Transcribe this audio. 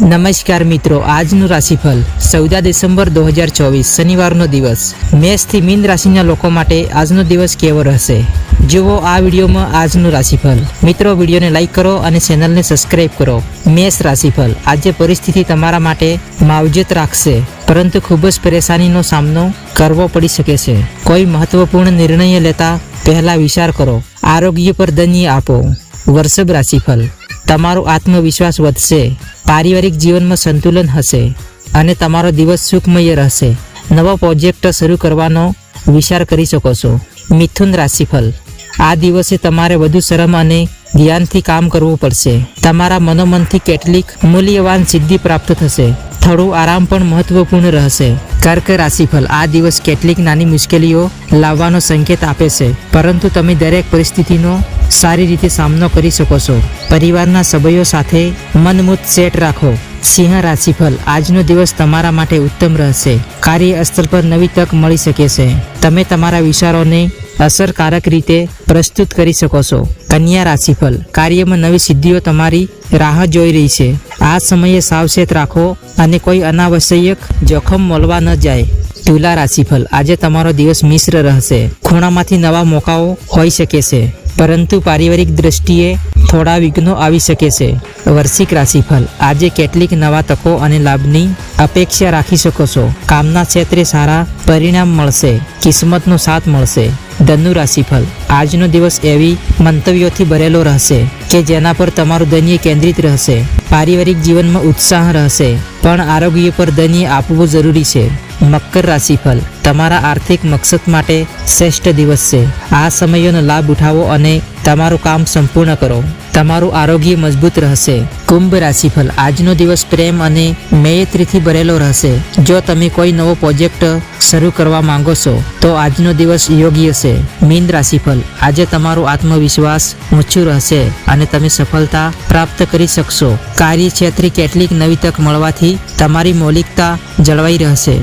નમસ્કાર મિત્રો, આજનું રાશિફળ ચૌદા ડિસેમ્બર દો હજાર ચોવીસ, શનિવારનો દિવસ. મેષથી મીન રાશિના લોકો માટે આજનો દિવસ કેવો રહેશે? જુઓ આ વિડીયોમાં આજનું રાશિફળ. મિત્રો, વિડીયોને લાઇક કરો અને ચેનલને સબસ્ક્રાઇબ કરો. મેષ રાશિફળ આજે પરિસ્થિતિ તમારા માટે માવજત રાખશે, પરંતુ ખૂબ જ પરેશાનીનો સામનો કરવો પડી શકે છે. કોઈ મહત્વપૂર્ણ નિર્ણય લેતા પહેલા વિચાર કરો. આરોગ્ય પર દન્ય આપો. વર્ષભ રાશિફળ. તમારો આત્મવિશ્વાસ વધશે. પારિવારિક જીવનમાં સંતુલન હશે અને તમારો દિવસ સુખમય રહેશે. નવો પ્રોજેક્ટ શરૂ કરવાનો વિચાર કરી શકો છો. મિથુન રાશિફલ આ દિવસે તમારે વધુ શરમ અને ધ્યાનથી કામ કરવું પડશે. તમારા મનોમનથી કેટલીક મૂલ્યવાન સિદ્ધિ પ્રાપ્ત થશે. થોડો આરામ પણ મહત્વપૂર્ણ રહેશે. કર્ક રાશિફળ. આ દિવસ કેટલીક નાની મુશ્કેલીઓ લાવવાનો સંકેત આપે છે. પરંતુ તમે દરેક પરિસ્થિતિનો સારી રીતે સામનો કરી શકો છો. પરિવારના સભ્યો સાથે મનમુત સેટ રાખો. સિંહ રાશિફળ, આજનો દિવસ તમારા માટે ઉત્તમ રહેશે. કાર્યસ્થળ પર નવી તક મળી શકે છે. તમે તમારા વિચારોને અસરકારક રીતે પ્રસ્તુત કરી શકો છો. કન્યા રાશિફળ, કાર્યમાં નવી સિદ્ધિઓ તમારી રાહ જોઈ રહી છે. આ સમયે સાવચેત રાખો અને કોઈ અનાવશ્યક જોખમ મળવા ન જાય. તુલા રાશિફળ, આજે તમારો દિવસ મિશ્ર રહેશે. ખૂણામાંથી નવા મોકાઓ હોઈ શકે છે. પરંતુ પારિવારિક દ્રષ્ટિએ થોડા વિઘ્નો આવી શકે છે. વર્ષિક રાશિફળ. આજે કેટલીક નવા તકો અને લાભની અપેક્ષા રાખી શકો છો. કામના ક્ષેત્રે સારા પરિણામ મળશે. કિસ્મતનો સાથ મળશે. ધનુ રાશિફળ. આજનો દિવસ એવી મંતવ્યોથી ભરેલો રહેશે કે જેના પર તમારું ધન્ય કેન્દ્રિત રહેશે. પારિવારિક જીવનમાં ઉત્સાહ રહેશે. પણ આરોગ્ય પર ધન્ય આપવું જરૂરી છે. મકર રાશિફળ. તમારા આર્થિક મકસદ માટે શ્રેષ્ઠ દિવસ છે. આ સમયોનો લાભ ઉઠાવો અને તમારું કામ સંપૂર્ણ કરો. તમારું આરોગ્ય મજબૂત રહેશે. કુંભ રાશિફળ આજનો દિવસ પ્રેમ અને મેયત્રીથી ભરેલો રહેશે. જો તમે કોઈ નવો પ્રોજેક્ટ શરૂ કરવા માંગો છો, તો આજનો દિવસ યોગ્ય છે. મીન રાશિફળ આજે તમારો આત્મવિશ્વાસ ઊંચું રહેશે અને તમે સફળતા પ્રાપ્ત કરી શકશો. કાર્યક્ષેત્રે કેટલીક નવી તક મળવાથી તમારી મૌલિકતા જળવાઈ રહેશે.